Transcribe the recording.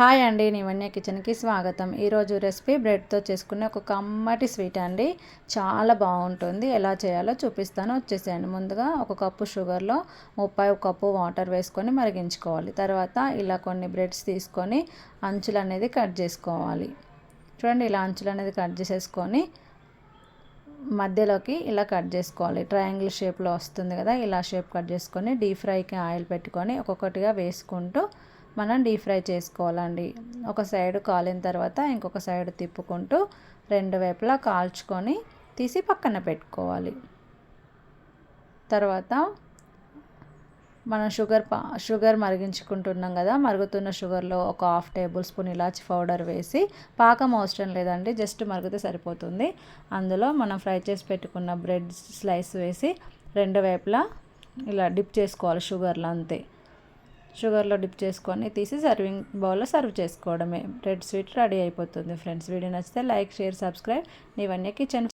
Hi అండి నివన్య కిచెన్కి స్వాగతం. ఈరోజు రెసిపీ బ్రెడ్తో చేసుకునే ఒక కమ్మటి స్వీట్ అండి. చాలా బాగుంటుంది. ఎలా చేయాలో చూపిస్తాను. వచ్చేసేయండి. ముందుగా ఒక కప్పు షుగర్లో ముప్పై కప్పు వాటర్ వేసుకొని మరిగించుకోవాలి. తర్వాత ఇలా కొన్ని బ్రెడ్స్ తీసుకొని అంచులు అనేది కట్ చేసుకోవాలి. చూడండి ఇలా అంచులు అనేది కట్ చేసేసుకొని మధ్యలోకి ఇలా కట్ చేసుకోవాలి. ట్రయాంగిల్ షేప్లో వస్తుంది కదా ఇలా షేప్ కట్ చేసుకొని డీప్ ఫ్రైకి ఆయిల్ పెట్టుకొని ఒక్కొక్కటిగా వేసుకుంటూ మనం డీప్ ఫ్రై చేసుకోవాలండి. ఒక సైడ్ కాలిన తర్వాత ఇంకొక సైడ్ తిప్పుకుంటూ రెండు వైపులా కాల్చుకొని తీసి పక్కన పెట్టుకోవాలి. తర్వాత మనం షుగర్ పా షుగర్ మరిగించుకుంటున్నాం కదా మరుగుతున్న షుగర్లో ఒక హాఫ్ టేబుల్ స్పూన్ ఇలాచి పౌడర్ వేసి పాకం అవసరం లేదండి జస్ట్ మరిగితే సరిపోతుంది. అందులో మనం ఫ్రై చేసి పెట్టుకున్న బ్రెడ్ స్లైస్ వేసి రెండు వైపులా ఇలా డిప్ చేసుకోవాలి షుగర్లో అంతే. షుగర్లో డిప్ చేసుకొని తీసి సర్వింగ్ బౌల్లో సర్వ్ చేసుకోవడమే. రెడ్ స్వీట్ రెడీ అయిపోతుంది ఫ్రెండ్స్. వీడియో నచ్చితే లైక్ షేర్ సబ్స్క్రైబ్. ఇవన్నీ కిచెన్